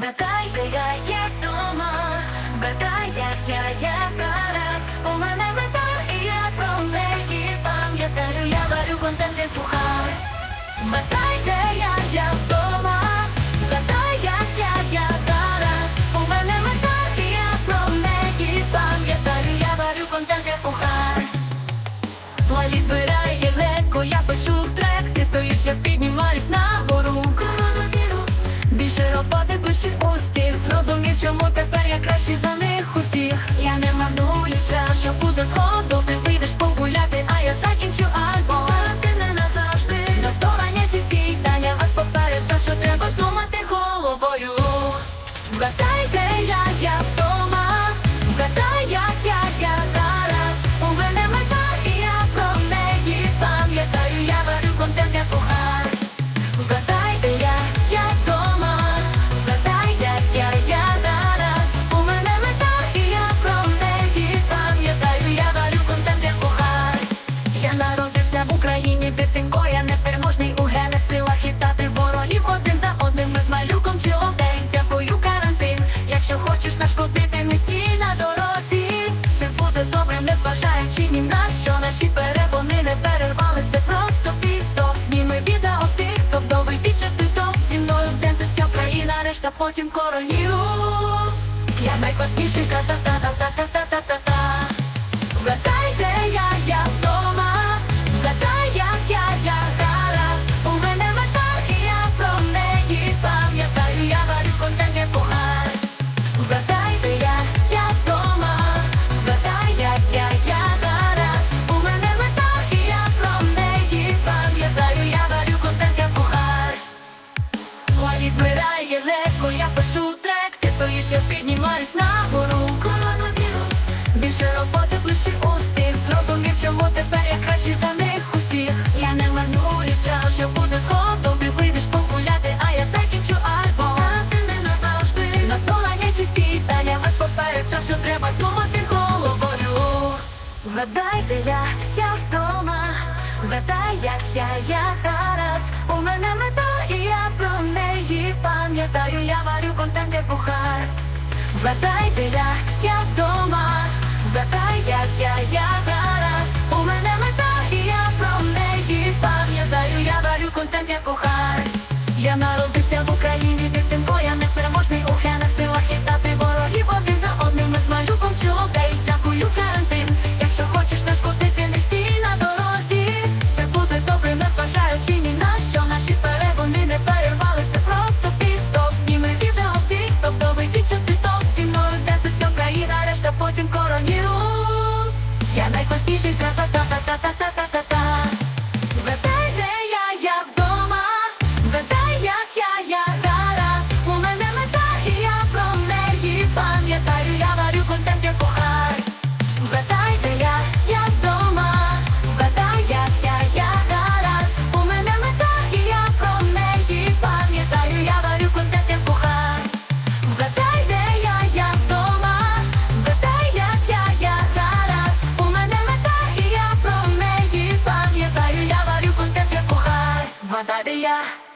長い願い та потім коронів. Я найкосміший та та та та та та та та Веселіше піднімаюсь на гору. Коронавірус, більше роботи, ближчий успіх. Зрозумів, чому тепер я кращий за них усіх. Я не марную час, що буде сход ти вийдеш погуляти, а я закінчу альбом. А ти не назавжди. На стола нечисті, та я вас попереджав, що треба думати головою. Вгадайте, я, я вдома. Гадай, як я, я зараз У мене мета Вертаю, я варю контент, як бухар Вертай, я, я вдома Вертай, як я, я Я найкосніший тра-та-та-та-та-та-та by the eye.